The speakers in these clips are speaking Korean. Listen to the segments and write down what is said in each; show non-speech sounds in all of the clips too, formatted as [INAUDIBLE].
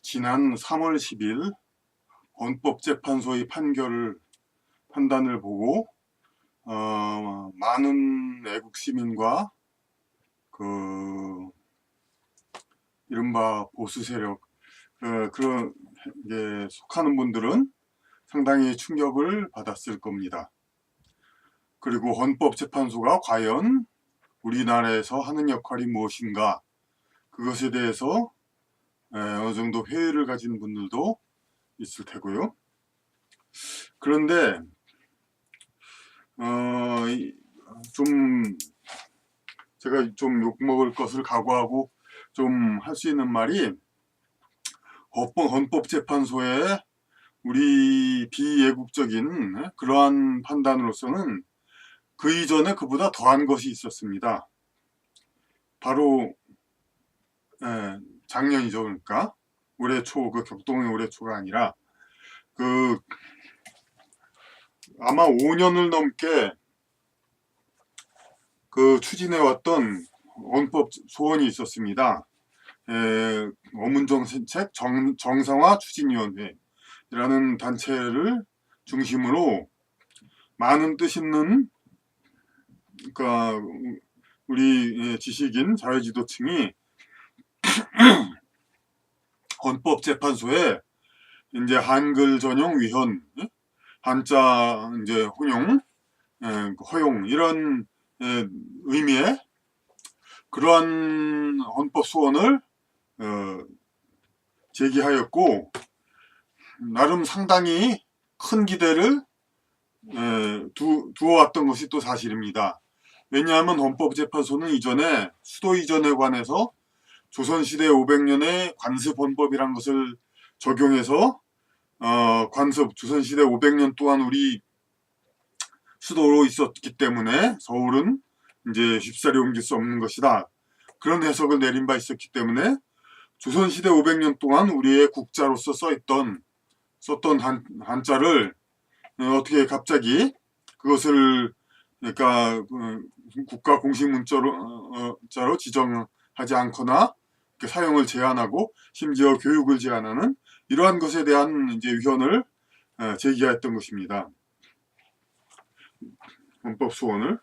지난 3월 10일 헌법재판소의 판결을 판단을 보고 어, 많은 애국 시민과 그 이른바 보수 세력 어, 그런 게 속하는 분들은 상당히 충격을 받았을 겁니다. 그리고 헌법재판소가 과연 우리나라에서 하는 역할이 무엇인가 그것에 대해서 에, 어느 정도 회의를 가진 분들도 있을 테고요. 그런데 어, 이- 좀 제가 좀 욕먹을 것을 각오하고 좀 할 수 있는 말이 헌법, 헌법재판소의 우리 비애국적인 에, 그러한 판단으로서는 그 이전에 그보다 더한 것이 있었습니다. 바로 에, 작년이죠, 그러니까 올해 초, 그 격동의 올해 초가 아니라 그 아마 5년을 넘게 그 추진해왔던 헌법 소원이 있었습니다. 에, 어문정책 정, 정상화 추진위원회라는 단체를 중심으로 많은 뜻 있는 그러니까 우리 예, 지식인 자유지도층이 [CLEARS THROAT] 헌법재판소에 이제 한글 전용 위헌, 예? 한자 이제 혼용, 예, 허용 이런 예, 의미의 그러한 헌법 소원을 어, 제기하였고 나름 상당히 큰 기대를 예, 두, 두어왔던 것이 또 사실입니다. 왜냐하면 헌법재판소는 이전에 수도 이전에 관해서 조선시대 500년의 관습헌법이란 것을 적용해서 어, 관습 조선시대 500년 동안 우리 수도로 있었기 때문에 서울은 이제 쉽사리 옮길 수 없는 것이다. 그런 해석을 내린 바 있었기 때문에 조선시대 500년 동안 우리의 국자로서 써있던 썼던 한, 한자를 어, 어떻게 갑자기 그것을 그러니까 그 국가 공식 문자로 어, 어, 자로 지정하지 않거나 사용을 제한하고 심지어 교육을 제한하는 이러한 것에 대한 이제 위헌을 어, 제기했던 것입니다. 헌법 소원을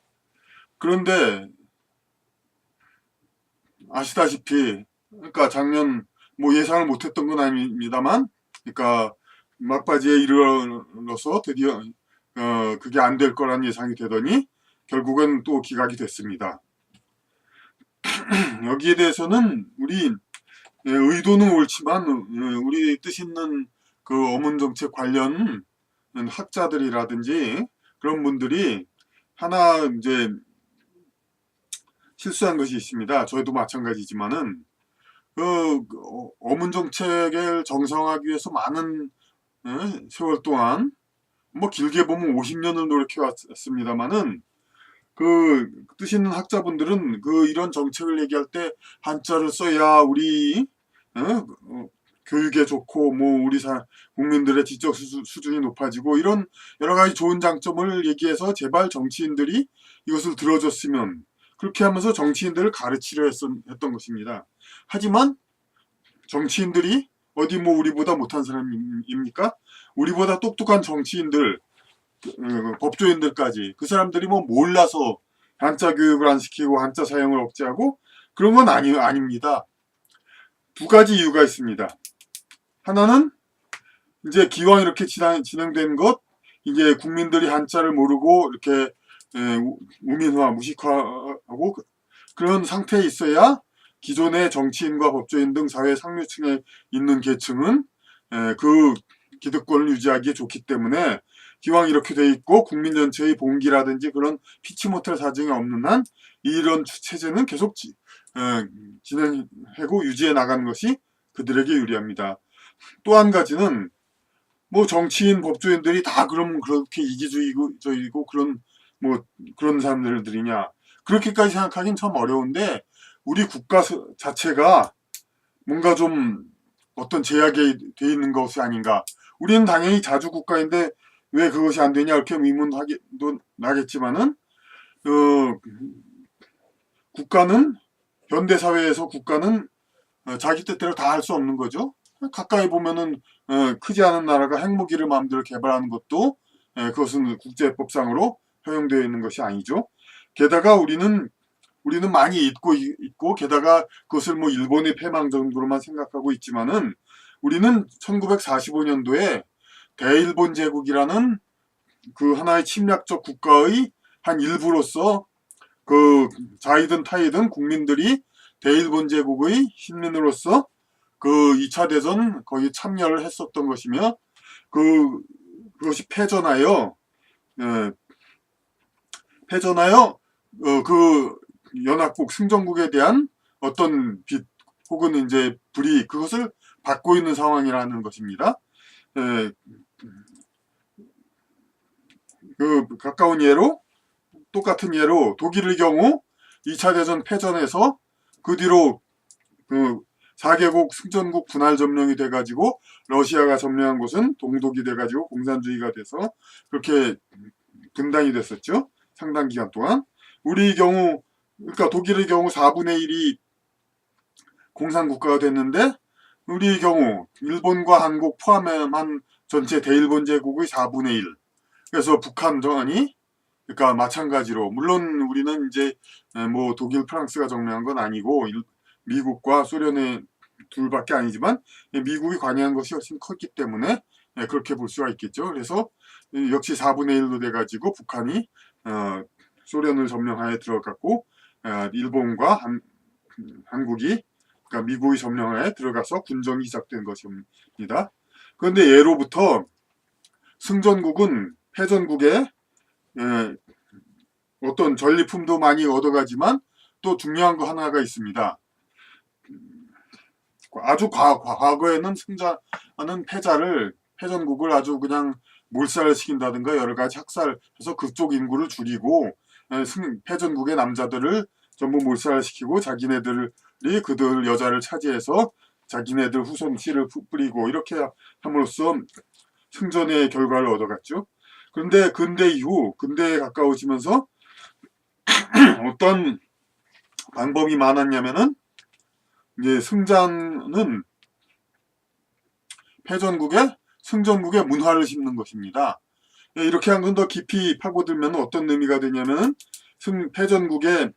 그런데 아시다시피 그러니까 작년 뭐 예상을 못했던 건 아닙니다만 그러니까 막바지에 이르러서 드디어 어, 그게 안 될 거란 예상이 되더니 결국은 또 기각이 됐습니다. [CLEARS THROAT] 여기에 대해서는 우리 예, 의도는 옳지만 어, 우리 뜻 있는 그 어문 정책 관련 학자들이라든지 그런 분들이 하나 이제 실수한 것이 있습니다. 저희도 마찬가지지만은 그 어, 어문 정책을 정상화하기 위해서 많은 예, 세월 동안 뭐 길게 보면 50년을 노력해 왔습니다만은 그 뜻 있는 학자분들은 그 이런 정책을 얘기할 때 한자를 써야 우리 어? 어, 교육에 좋고 뭐 우리 사 국민들의 지적 수준, 수준이 높아지고 이런 여러 가지 좋은 장점을 얘기해서 제발 정치인들이 이것을 들어줬으면 그렇게 하면서 정치인들을 가르치려 했, 했던 것입니다. 하지만 정치인들이 어디 뭐 우리보다 못한 사람입니까? 우리보다 똑똑한 정치인들, 어, 법조인들까지 그 사람들이 뭐 몰라서 한자 교육을 안 시키고 한자 사용을 억제하고 그런 건 아니, 아닙니다. 두 가지 이유가 있습니다. 하나는 이제 기왕 이렇게 진행, 진행된 것, 이게 국민들이 한자를 모르고 이렇게 우민화, 무식화하고 그- 그런 상태에 있어야 기존의 정치인과 법조인 등 사회 상류층에 있는 계층은 에, 그 기득권을 유지하기에 좋기 때문에 기왕 이렇게 돼 있고 국민 전체의 봉기라든지 그런 피치 못할 사정이 없는 한 이런 추- 체제는 계속 지, 에, 진행하고 유지해 나가는 것이 그들에게 유리합니다. 또 한 가지는 뭐 정치인 법조인들이 다 그럼 그렇게 이기주의고 그런 뭐 그런 사람들이냐 그렇게까지 생각하기는 참 어려운데 우리 국가 스- 자체가 뭔가 좀 어떤 제약이 돼 있는 것이 아닌가 우리는 당연히 자주 국가인데 왜 그것이 안 되냐 이렇게 의문하기도 나겠지만은 어, 국가는 현대 사회에서 국가는 어, 자기 뜻대로 다 할 수 없는 거죠. 가까이 보면은 어, 크지 않은 나라가 핵무기를 마음대로 개발하는 것도 예, 그것은 국제법상으로 허용되어 있는 것이 아니죠. 게다가 우리는 우리는 많이 잊고 이- 있고 게다가 그것을 뭐 일본의 패망 정도로만 생각하고 있지만은 우리는 1945년도에 대일본 제국이라는 그 하나의 침략적 국가의 한 일부로서 그 자이든 타이든 국민들이 대일본 제국의 시민으로서 그 2차 대전 거기 참여를 했었던 것이며 그 그것이 패전하여 예, 패전하여 어, 그 연합국 승전국에 대한 어떤 빚 혹은 이제 불이 그것을 받고 있는 상황이라는 것입니다. 예, 그 가까운 예로 똑같은 예로 독일의 경우 2차 대전 패전에서 그 뒤로 그 4개국 승전국 분할 점령이 돼가지고 러시아가 점령한 곳은 동독이 돼가지고 공산주의가 돼서 그렇게 분단이 됐었죠. 상당 기간 동안. 우리 경우 그러니까 독일의 경우 4분의 1이 공산국가가 됐는데 우리의 경우 일본과 한국 포함한 전체 대일본 제국의 4분의 1. 그래서 북한 정안이 그러니까 마찬가지로 물론 우리는 이제 뭐 독일 프랑스가 점령한 건 아니고 일- 미국과 소련의 둘밖에 아니지만 미국이 관여한 것이 훨씬 컸기 때문에 예, 그렇게 볼 수가 있겠죠. 그래서 역시 4분의 1로 돼가지고 북한이 어, 소련을 점령하에 들어갔고 어, 일본과 한, 한국이 그러니까 미국이 점령하에 들어가서 군정이 시작된 것입니다. 그런데 예로부터 승전국은 패전국에 예, 어떤 전리품도 많이 얻어가지만 또 중요한 거 하나가 있습니다. 아주 과, 과거에는 승자는 패자를 패전국을 아주 그냥 몰살을 시킨다든가 여러 가지 학살해서 그쪽 인구를 줄이고 에, 승, 패전국의 남자들을 전부 몰살을 시키고 자기네들이 그들 여자를 차지해서 자기네들 후손 씨를 푸- 뿌리고 이렇게 함으로써 승전의 결과를 얻어갔죠. 그런데 근대 이후 근대에 가까워지면서 [CLEARS THROAT] 어떤 방법이 많았냐면은 이제 승자는 패전국에 승전국에 문화를 심는 것입니다. 예, 이렇게 한 건 더 깊이 파고들면 어떤 의미가 되냐면은 승 패전국에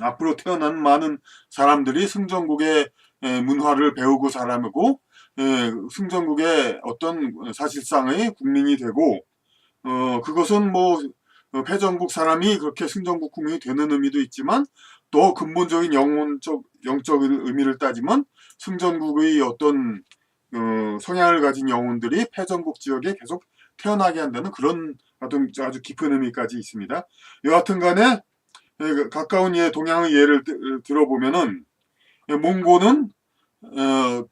앞으로 태어난 많은 사람들이 승전국의 예, 문화를 배우고 자라고 예, 승전국의 어떤 사실상의 국민이 되고 어 그것은 뭐 어, 패전국 사람이 그렇게 승전국 국민이 되는 의미도 있지만 또 근본적인 영혼적 영적인 의미를 따지면 승전국의 어떤 어, 성향을 가진 영혼들이 패전국 지역에 계속 태어나게 한다는 그런 어떤 아주 깊은 의미까지 있습니다. 여하튼 간에 예, 가까운 예 동양의 예를 드- 들어보면은 예, 몽고는 어,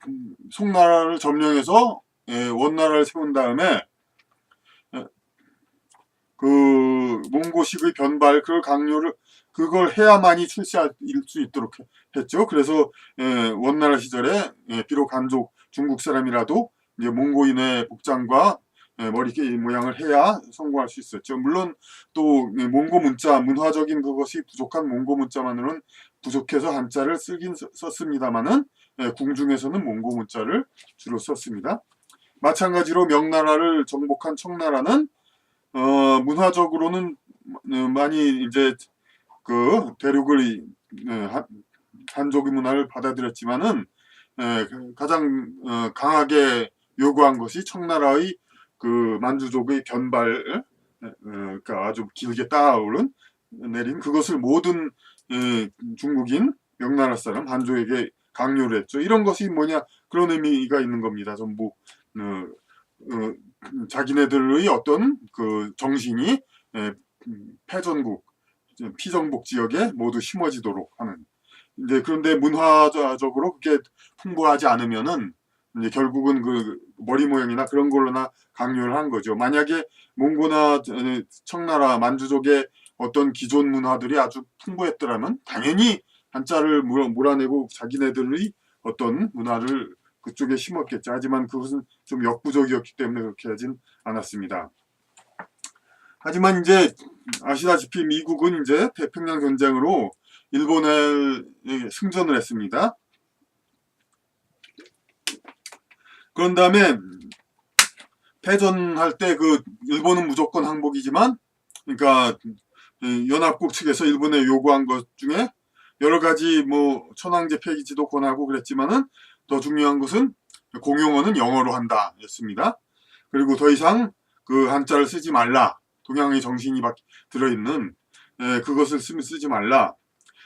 송나라를 점령해서 예, 원나라를 세운 다음에 예, 그 몽고식의 변발 그 강요를 그걸 해야만이 출시할 수 있도록 해- 했죠. 그래서 예, 원나라 시절에 예, 비록 한족 중국 사람이라도 이제 몽고인의 복장과 예, 머리 모양을 해야 성공할 수 있었죠. 물론 또 예, 몽고 문자 문화적인 그것이 부족한 몽고 문자만으로는 부족해서 한자를 쓰긴 썼- 썼습니다만은 예, 궁중에서는 몽고 문자를 주로 썼습니다. 마찬가지로 명나라를 정복한 청나라는 어, 문화적으로는 어, 많이 이제 그 대륙을 이- 예, 한- 한족의 문화를 받아들였지만은 예, 그 가장 어, 강하게 요구한 것이 청나라의 그 만주족의 변발, 예, 어, 그러니까 아주 길게 따오른 내린 그것을 모든 예, 중국인 명나라 사람 한족에게 강요를 했죠. 이런 것이 뭐냐 그런 의미가 있는 겁니다. 전부 어, 어, 자기네들의 어떤 그 정신이 예, 음, 패전국 피정복 지역에 모두 심어지도록 하는. 이제 그런데 문화적으로 그게 풍부하지 않으면은 이제 결국은 그 머리 모양이나 그런 걸로나 강요를 한 거죠. 만약에 몽고나 청나라 만주족의 어떤 기존 문화들이 아주 풍부했더라면 당연히 한자를 몰아- 몰아내고 자기네들의 어떤 문화를 그쪽에 심었겠죠. 하지만 그것은 좀 역부족이었기 때문에 그렇게 하진 않았습니다. 하지만 이제 아시다시피 미국은 이제 태평양 전쟁으로 일본에 승전을 했습니다. 그런 다음에 패전할 때 그 일본은 무조건 항복이지만 그러니까 이 연합국 측에서 일본에 요구한 것 중에 여러 가지 뭐 천황제 폐기지도 권하고 그랬지만은 더 중요한 것은 공용어는 영어로 한다 였습니다. 그리고 더 이상 그 한자를 쓰지 말라. 동양의 정신이 박- 들어있는 예, 그것을 쓰, 쓰지 말라.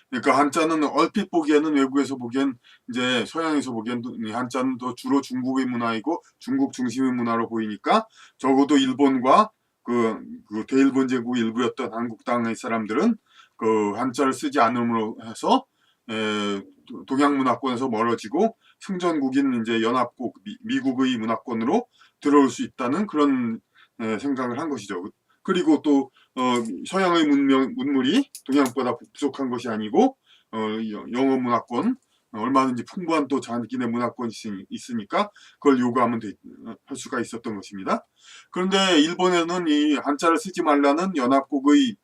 그러니까 한자는 얼핏 보기에는 외국에서 보기엔 이제 서양에서 보기엔 이 한자는 더 주로 중국의 문화이고 중국 중심의 문화로 보이니까 적어도 일본과 그, 그 대일본 제국 일부였던 한국 땅의 사람들은 그 한자를 쓰지 않음으로 해서 에, 도- 동양 문화권에서 멀어지고 승전국인 이제 연합국 미, 국의 문화권으로 들어올 수 있다는 그런 에, 생각을 한 것이죠. 그리고 또 어, 서양의 문명 문물이 동양보다 부족한 것이 아니고 어, 여- 영어 문화권 어, 얼마든지 풍부한 또 자기네 문화권이 있으니- 있으니까 그걸 요구하면 돼- 어, 할 수가 있었던 것입니다. 그런데 일본에는 이 한자를 쓰지 말라는 연합국의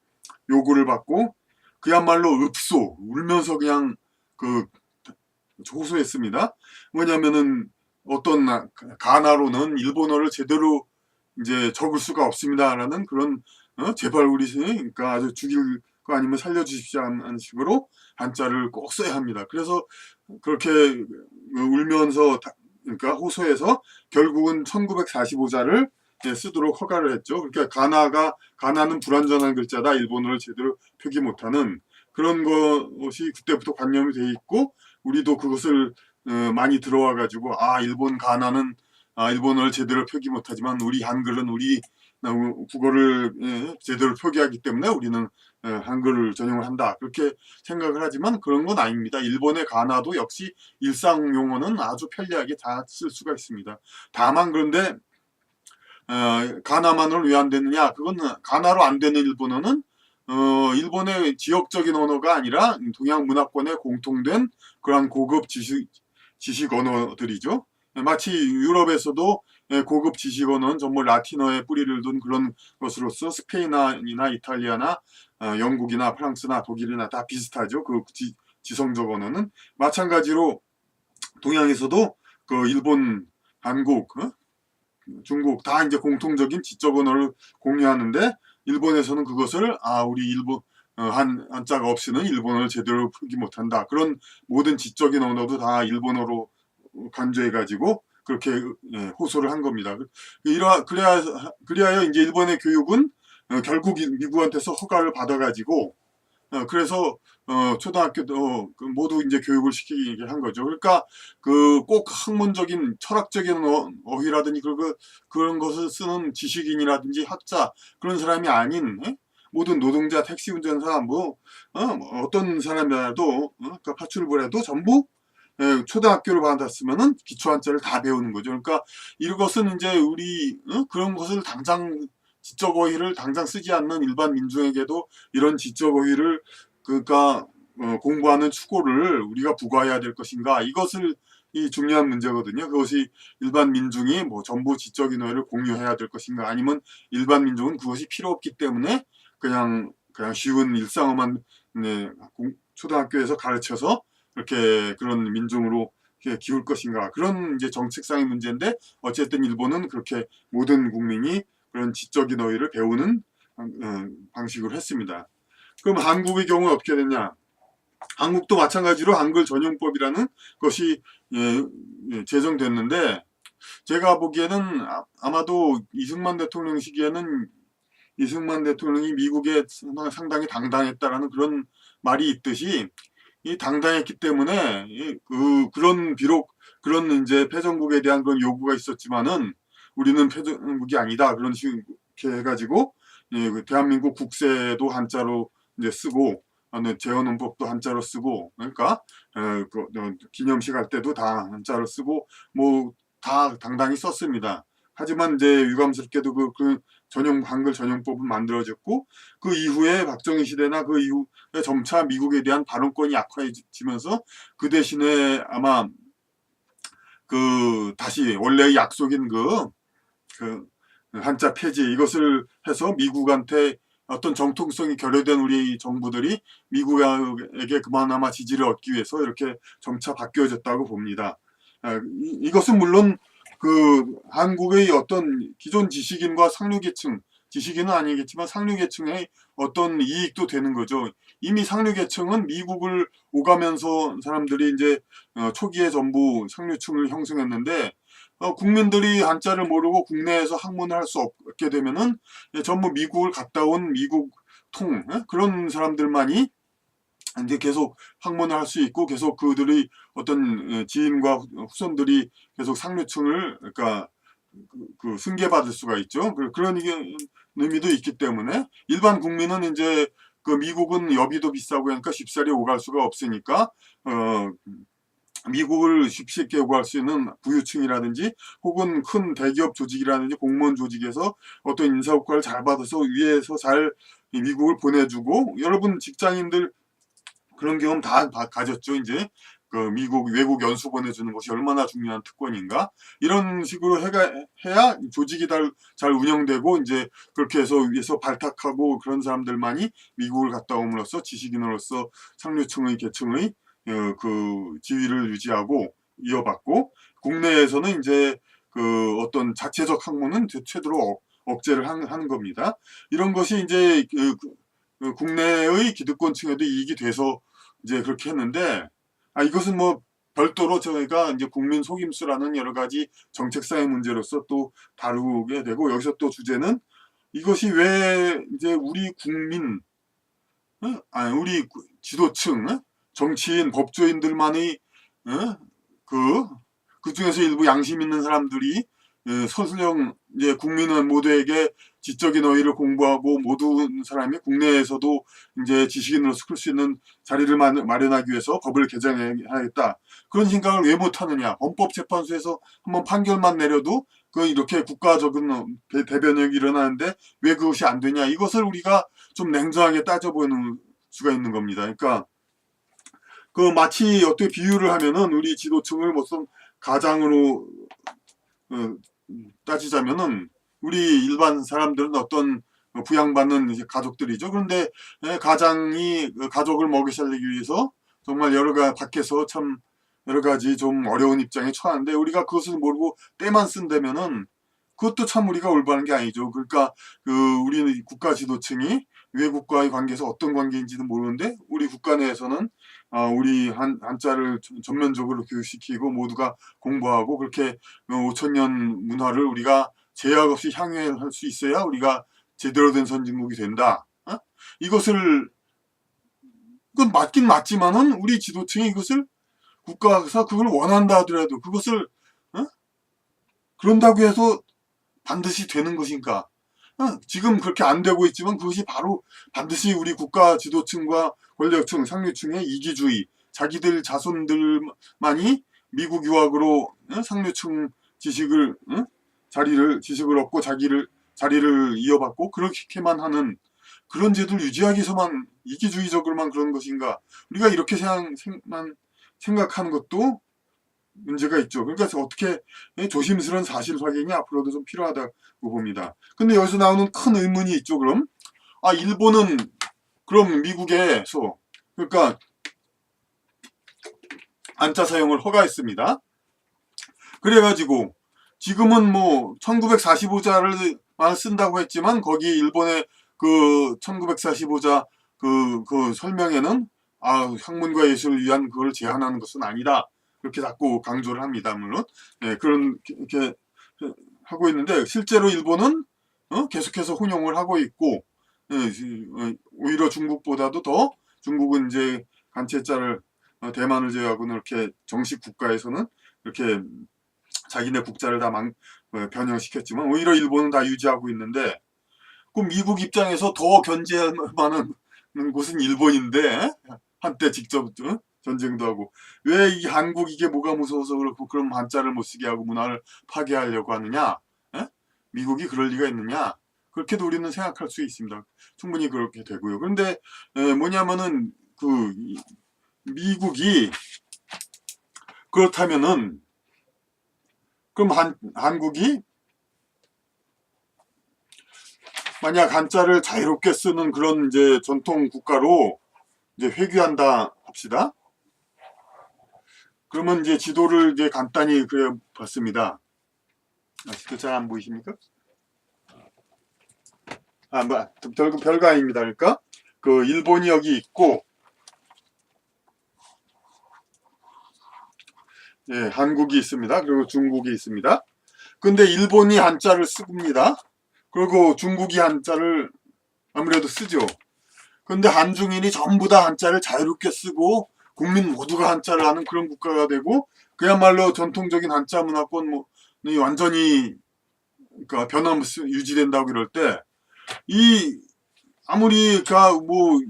요구를 받고 그야말로 읍소 울면서 그냥 그 호소했습니다. 뭐냐면은 어떤 나- 가나로는 일본어를 제대로 이제 적을 수가 없습니다라는 그런 어? 제발 우리 그러니까 아주 죽일 거 아니면 살려주십시오 하는 식으로 한자를 꼭 써야 합니다. 그래서 그렇게 울면서 다- 그러니까 호소해서 결국은 1945자를 쓰도록 허가를 했죠. 그러니까 가나가 가나는 불완전한 글자다. 일본어를 제대로 표기 못하는 그런 것이 그때부터 관념이 돼 있고 우리도 그것을 어, 많이 들어와 가지고 아 일본 가나는 아 일본어를 제대로 표기 못하지만 우리 한글은 우리 어, 국어를 예, 제대로 표기하기 때문에 우리는 예, 한글을 전용을 한다 그렇게 생각을 하지만 그런 건 아닙니다. 일본의 가나도 역시 일상 용어는 아주 편리하게 다 쓸 수가 있습니다. 다만 그런데 어, 가나만으로 왜안 되느냐? 그건 가나로 안 되는 일본어는 어, 일본의 지역적인 언어가 아니라 동양 문화권에 공통된 그러한 고급 지식, 지식 언어들이죠. 마치 유럽에서도 예, 고급 지식 언어는 전부 라틴어에 뿌리를 둔 그런 것으로서 스페인이나 이탈리아나 어, 영국이나 프랑스나 독일이나 다 비슷하죠. 그 지, 지성적 언어는 마찬가지로 동양에서도 그 일본, 한국, 어? 중국 다 이제 공통적인 지적 언어를 공유하는데 일본에서는 그것을 아 우리 일본 어, 한 한자가 없이는 일본어를 제대로 풀기 못한다 그런 모든 지적인 언어도 다 일본어로 간주해 가지고 그렇게 예, 호소를 한 겁니다. 이러 그래야 그래야 이제 일본의 교육은 어, 결국 미국한테서 허가를 받아 가지고 어, 그래서 어, 초등학교도 그 모두 이제 교육을 시키게 한 거죠. 그러니까 그 꼭 학문적인 철학적인 어, 어휘라든지 그런 그런 것을 쓰는 지식인이라든지 학자 그런 사람이 아닌 예? 모든 노동자, 택시 운전사 뭐 어, 떤 사람이라도 어, 그러니까 파출부라도 전부 예, 초등학교를 받았으면은 기초 한자를 다 배우는 거죠. 그러니까 이것은 이제 우리 어? 그런 것을 당장 지적 어휘를 당장 쓰지 않는 일반 민중에게도 이런 지적 어휘를 그러니까 어, 공부하는 추고를 우리가 부과해야 될 것인가 이것을 이 중요한 문제거든요. 그것이 일반 민중이 뭐 전부 지적 인 어휘를 공유해야 될 것인가 아니면 일반 민중은 그것이 필요 없기 때문에 그냥 그냥 쉬운 일상어만 네, 공- 초등학교에서 가르쳐서 이렇게 그런 민중으로 기울 것인가 그런 이제 정책상의 문제인데 어쨌든 일본은 그렇게 모든 국민이 그런 지적인 어휘를 배우는 어, 방식으로 했습니다. 그럼 한국의 경우 어떻게 됐냐? 한국도 마찬가지로 한글 전용법이라는 것이 예, 예, 제정됐는데 제가 보기에는 아- 아마도 이승만 대통령 시기에는 이승만 대통령이 미국에 상당- 상당히 당당했다라는 그런 말이 있듯이 이 당당했기 때문에 이 그 그런 비록 그런 이제 패전국에 대한 그런 요구가 있었지만은 우리는 패전국이 아니다 그런 식으로 해가지고 예, 그 대한민국 국세도 한자로 이제 쓰고 재헌헌법도 한자로 쓰고 그러니까 에, 그, 어, 기념식 할 때도 다 한자로 쓰고 뭐 다 당당히 썼습니다. 하지만 이제 유감스럽게도 그, 그 전용 한글 전용법은 만들어졌고 그 이후에 박정희 시대나 그 이후에 점차 미국에 대한 발언권이 약화해지면서 그 대신에 아마 그 다시 원래의 약속인 그, 그 한자 폐지 이것을 해서 미국한테 어떤 정통성이 결여된 우리 정부들이 미국에게 그만아마 지지를 얻기 위해서 이렇게 점차 바뀌어졌다고 봅니다. 아, 이- 이것은 물론 그 한국의 어떤 기존 지식인과 상류계층 지식인은 아니겠지만 상류계층의 어떤 이익도 되는 거죠. 이미 상류계층은 미국을 오가면서 사람들이 이제 어, 초기에 전부 상류층을 형성했는데 어, 국민들이 한자를 모르고 국내에서 학문을 할 수 없게 되면은 예, 전부 미국을 갔다 온 미국 통 예? 그런 사람들만이 이제 계속 학문을 할 수 있고 계속 그들의 어떤 예, 지인과 후손들이 계속 상류층을 그러니까 그, 그 승계받을 수가 있죠. 그- 그런 의미도 있기 때문에 일반 국민은 이제 그 미국은 여비도 비싸고 하니까 쉽사리 오갈 수가 없으니까 어 미국을 쉽게 오갈 수 있는 부유층이라든지 혹은 큰 대기업 조직이라든지 공무원 조직에서 어떤 인사 효과를 잘 받아서 위에서 잘이 미국을 보내주고 여러분 직장인들 그런 경험 다 바- 가졌죠 이제 그 미국 외국 연수 보내주는 것이 얼마나 중요한 특권인가 이런 식으로 해가 해야 조직이 잘, 잘 운영되고 이제 그렇게 해서 위에서 발탁하고 그런 사람들만이 미국을 갔다 옴으로써 지식인으로서 상류층의 계층의 어, 그 지위를 유지하고 이어받고 국내에서는 이제 그 어떤 자체적 학문은 최대로 억, 억제를 한- 하는 겁니다. 이런 것이 이제 그, 그 국내의 기득권층에도 이익이 돼서 이제 그렇게 했는데 아 이것은 뭐 별도로 저희가 이제 국민 속임수라는 여러 가지 정책상의 문제로서 또 다루게 되고 여기서 또 주제는 이것이 왜 이제 우리 국민 어? 아 우리 구- 지도층 어? 정치인 법조인들만의 어? 그, 그 중에서 일부 양심 있는 사람들이 예, 서술형 이제 국민은 모두에게 지적인 어휘를 공부하고 모든 사람이 국내에서도 이제 지식인으로서 클 수 있는 자리를 마- 마련하기 위해서 법을 개정해야겠다. 그런 생각을 왜 못하느냐. 헌법재판소에서 한번 판결만 내려도 그 이렇게 국가적인 대- 대변역이 일어나는데 왜 그것이 안 되냐. 이것을 우리가 좀 냉정하게 따져보는 수가 있는 겁니다. 그러니까 그 마치 어떻게 비유를 하면은 우리 지도층을 무슨 가장으로 어, 따지자면은 우리 일반 사람들은 어떤 부양받는 이제 가족들이죠. 그런데 예, 가장이 그 가족을 먹이 살리기 위해서 정말 여러 가 밖에서 참 여러 가지 좀 어려운 입장에 처하는데 우리가 그것을 모르고 때만 쓴다면은 그것도 참 우리가 올바른 게 아니죠. 그러니까 그 우리 국가 지도층이 외국과의 관계에서 어떤 관계인지는 모르는데 우리 국가 내에서는 아, 우리 한, 한자를 전- 전면적으로 교육시키고 모두가 공부하고 그렇게 5천년 문화를 우리가 제약 없이 향유할 수 있어야 우리가 제대로 된 선진국이 된다. 어? 이것을 그건 맞긴 맞지만은 우리 지도층이 이것을 국가에서 그걸 원한다 하더라도 그것을 어? 그런다고 해서 반드시 되는 것인가? 어, 지금 그렇게 안 되고 있지만 그것이 바로 반드시 우리 국가 지도층과 권력층, 상류층의 이기주의, 자기들 자손들만이 미국 유학으로 어, 상류층 지식을 어? 자리를 지식을 얻고 자기를 자리를 이어받고 그렇게만 하는 그런 제도를 유지하기 위해서만 이기주의적으로만 그런 것인가? 우리가 이렇게 생각, 생만 생각하는 것도 문제가 있죠. 그러니까 어떻게 조심스러운 사실 확인이 앞으로도 좀 필요하다고 봅니다. 근데 여기서 나오는 큰 의문이 있죠. 그럼 아 일본은 그럼 미국에서 그러니까 안자 사용을 허가했습니다. 그래가지고 지금은 뭐 1945자를 쓴다고 했지만 거기 일본의 그 1945자 그, 그 설명에는 아 학문과 예술을 위한 그걸 제한하는 것은 아니다. 그렇게 자꾸 강조를 합니다. 물론 네, 그런 이렇게 하고 있는데 실제로 일본은 어? 계속해서 혼용을 하고 있고 예, 어, 오히려 중국보다도 더 중국은 이제 간체자를 어, 대만을 제외하고는 이렇게 정식 국가에서는 이렇게 자기네 국자를 다 망, 어, 변형시켰지만 오히려 일본은 다 유지하고 있는데 그 미국 입장에서 더 만한 곳은 일본인데 한때 직접 어? 전쟁도 하고 왜 이 한국 이게 뭐가 무서워서 그렇고 그런 한자를 못 쓰게 하고 문화를 파괴하려고 하느냐? 에? 미국이 그럴 리가 있느냐? 그렇게도 우리는 생각할 수 있습니다. 충분히 그렇게 되고요. 그런데 에, 뭐냐면은 그 이- 미국이 그렇다면은 그럼 한 한국이 만약 한자를 자유롭게 쓰는 그런 이제 전통 국가로 이제 회귀한다 합시다. 그러면 이제 지도를 이제 간단히 그려 봤습니다. 아직도 잘 안 보이십니까? 아, 뭐, 결국 별거 아닙니다. 그러니까 그 일본이 여기 있고 예, 한국이 있습니다. 그리고 중국이 있습니다. 근데 일본이 한자를 씁니다. 그리고 중국이 한자를 아무래도 쓰죠. 근데 한중인이 전부 다 한자를 자유롭게 쓰고 국민 모두가 한자를 하는 그런 국가가 되고 그야말로 전통적인 한자 문화권 뭐 완전히 그러니까 변함없이 유지된다고 이럴 때 이 아무리 그뭐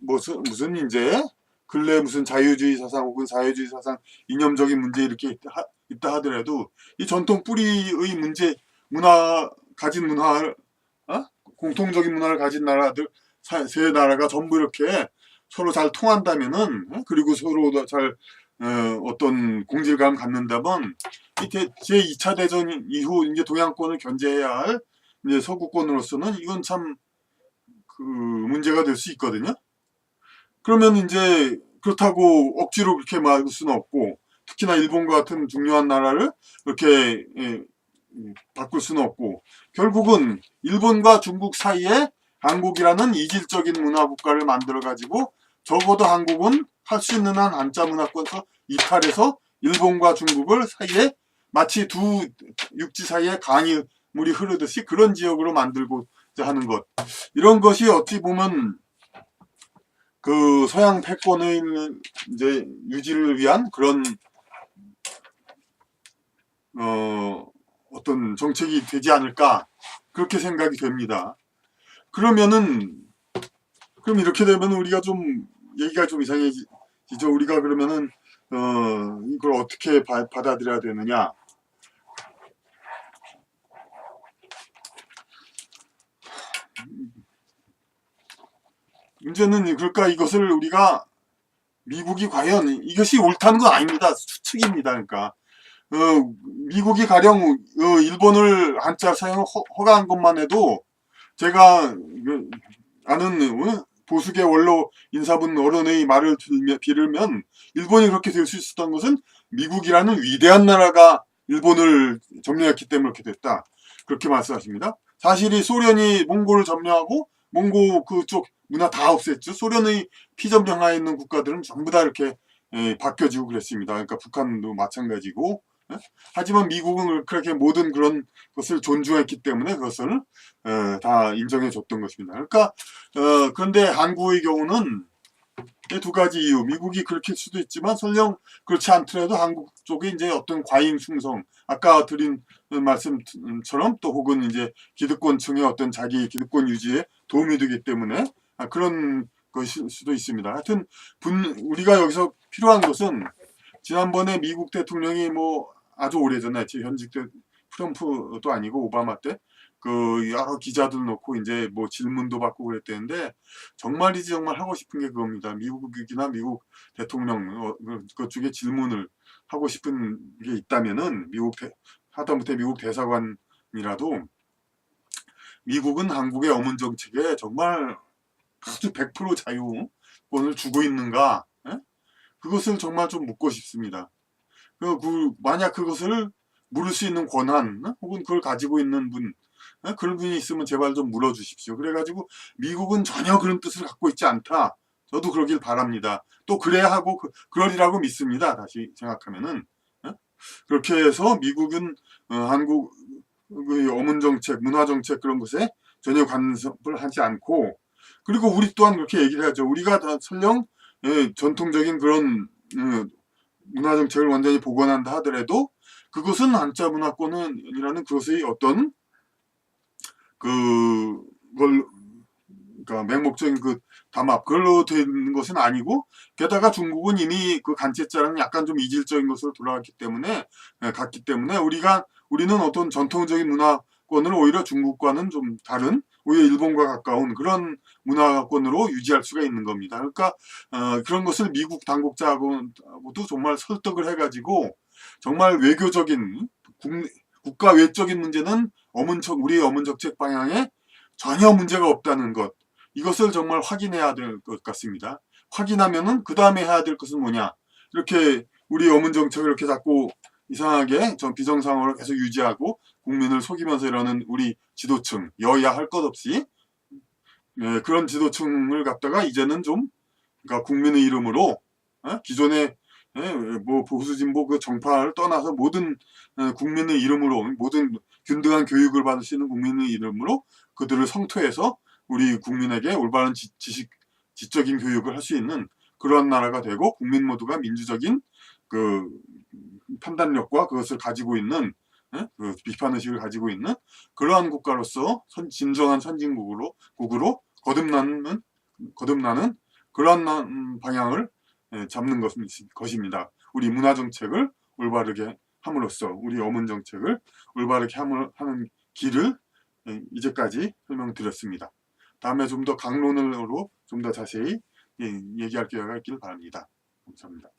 무슨 무슨 이제 근래 무슨 자유주의 사상 혹은 사회주의 사상 이념적인 문제 이렇게 있다, 하- 있다 하더라도 이 전통 뿌리의 문제 문화 가진 문화를 어? 공통적인 문화를 가진 나라들 사- 세 나라가 전부 이렇게 서로 잘 통한다면은 어? 그리고 서로 잘 어, 어떤 공질감 갖는다면 이제 2차 대전 이후 이제 동양권을 견제해야 할 이제 서구권으로서는 이건 참 그 문제가 될 수 있거든요. 그러면 이제 그렇다고 억지로 그렇게 막을 수는 없고 특히나 일본과 같은 중요한 나라를 그렇게 예, 음, 바꿀 수는 없고 결국은 일본과 중국 사이에 한국이라는 이질적인 문화 국가를 만들어 가지고 적어도 한국은 할 수 있는 한 한자 문화권에서 이탈해서 일본과 중국을 사이에 마치 두 육지 사이에 강이 물이 흐르듯이 그런 지역으로 만들고자 하는 것 이런 것이 어찌 보면 그 서양 패권의 이제 유지를 위한 그런 어 어떤 정책이 되지 않을까 그렇게 생각이 됩니다. 그러면은 그럼 이렇게 되면 우리가 좀 얘기가 좀 이상해지죠. 우리가 그러면은 어 이걸 어떻게 바, 받아들여야 되느냐? 문제는 그러니까 이것을 우리가 미국이 과연 이것이 옳다는 건 아닙니다. 추측입니다. 그러니까 어, 미국이 가령 어, 일본을 한자 사용 허, 허가한 것만 해도 제가 그, 아는 어, 보수계 원로 인사분 어른의 말을 빌으면 일본이 그렇게 될 수 있었던 것은 미국이라는 위대한 나라가 일본을 점령했기 때문에 그렇게 됐다. 그렇게 말씀하십니다. 사실이 소련이 몽골을 점령하고 몽고 그쪽 문화 다 없앴죠. 소련의 피점령하에 있는 국가들은 전부 다 이렇게 에, 바뀌어지고 그랬습니다. 그러니까 북한도 마찬가지고. 에? 하지만 미국은 그렇게 모든 그런 것을 존중했기 때문에 그것을 에, 다 인정해 줬던 것입니다. 그러니까 어, 그런데 한국의 경우는 이두 가지 이유. 미국이 그렇게 할 수도 있지만 설령 그렇지 않더라도 한국 쪽에 이제 어떤 과잉 충성, 아까 드린 말씀처럼 또 혹은 이제 기득권층의 어떤 자기 기득권 유지에 도움이 되기 때문에 아, 그런 것일 수도 있습니다. 하여튼 분, 우리가 여기서 필요한 것은 지난번에 미국 대통령이 뭐 아주 오래전에 지 현직 때 트럼프도 아니고 오바마 때 그 여러 기자들 놓고 이제 뭐 질문도 받고 그랬대는데 정말이지 정말 하고 싶은 게 그겁니다. 미국이나 미국 대통령 어, 그 쪽에 질문을 하고 싶은 게 있다면은 미국 대, 하다못해 미국 대사관이라도 미국은 한국의 어문 정책에 정말 아주 100% 자유권을 주고 있는가? 에? 그것을 정말 좀 묻고 싶습니다. 그, 그, 만약 그것을 물을 수 있는 권한 에? 혹은 그걸 가지고 있는 분 에? 그런 분이 있으면 제발 좀 물어주십시오. 그래가지고 미국은 전혀 그런 뜻을 갖고 있지 않다. 저도 그러길 바랍니다. 또 그래야 하고 그, 그러리라고 믿습니다. 다시 생각하면은 에? 그렇게 해서 미국은 어, 한국 그 어문 정책, 문화 정책 그런 것에 전혀 간섭을 하지 않고 그리고 우리 또한 그렇게 얘기를 하죠. 우리가 다 설령 예, 전통적인 그런 음, 문화 정책을 완전히 복원한다 하더라도 그것은 한자 문화권은이라는 그것의 어떤 그걸 그러니까 맹목적인 그 담합 그걸로 되는 것은 아니고 게다가 중국은 이미 그 간체자랑 약간 좀 이질적인 것으로 돌아갔기 때문에 예, 갔기 때문에 우리가 우리는 어떤 전통적인 문화권을 오히려 중국과는 좀 다른 오히려 일본과 가까운 그런 문화권으로 유지할 수가 있는 겁니다. 그러니까 어, 그런 것을 미국 당국자하고도 정말 설득을 해가지고 정말 외교적인 국, 국가 외적인 문제는 어문적 우리의 어문 정책 방향에 전혀 문제가 없다는 것 이것을 정말 확인해야 될 것 같습니다. 확인하면은 그 다음에 해야 될 것은 뭐냐 이렇게 우리 어문 정책을 이렇게 자꾸 이상하게 좀 비정상으로 계속 유지하고 국민을 속이면서 이러는 우리 지도층 여야 할 것 없이 예, 그런 지도층을 갖다가 이제는 좀 그러니까 국민의 이름으로 예? 기존의 예, 뭐 보수 진보 그 정파를 떠나서 모든 어, 국민의 이름으로 모든 균등한 교육을 있는 국민의 이름으로 그들을 성토해서 우리 국민에게 올바른 지, 식 지적인 교육을 할 수 있는 그러한 나라가 되고 국민 모두가 민주적인 그 판단력과 그것을 가지고 있는 예? 그 비판 의식을 가지고 있는 그러한 국가로서 선, 진정한 선진국으로 국으로 거듭나는 거듭나는 그러한 나- 음, 방향을 예, 잡는 것, 것입니다. 우리 문화 정책을 올바르게 함으로써 우리 어문 정책을 올바르게 함을, 하는 길을 예, 이제까지 설명드렸습니다. 다음에 좀 더 강론으로 좀 더 자세히 예, 얘기할 기회가 있기를 바랍니다. 감사합니다.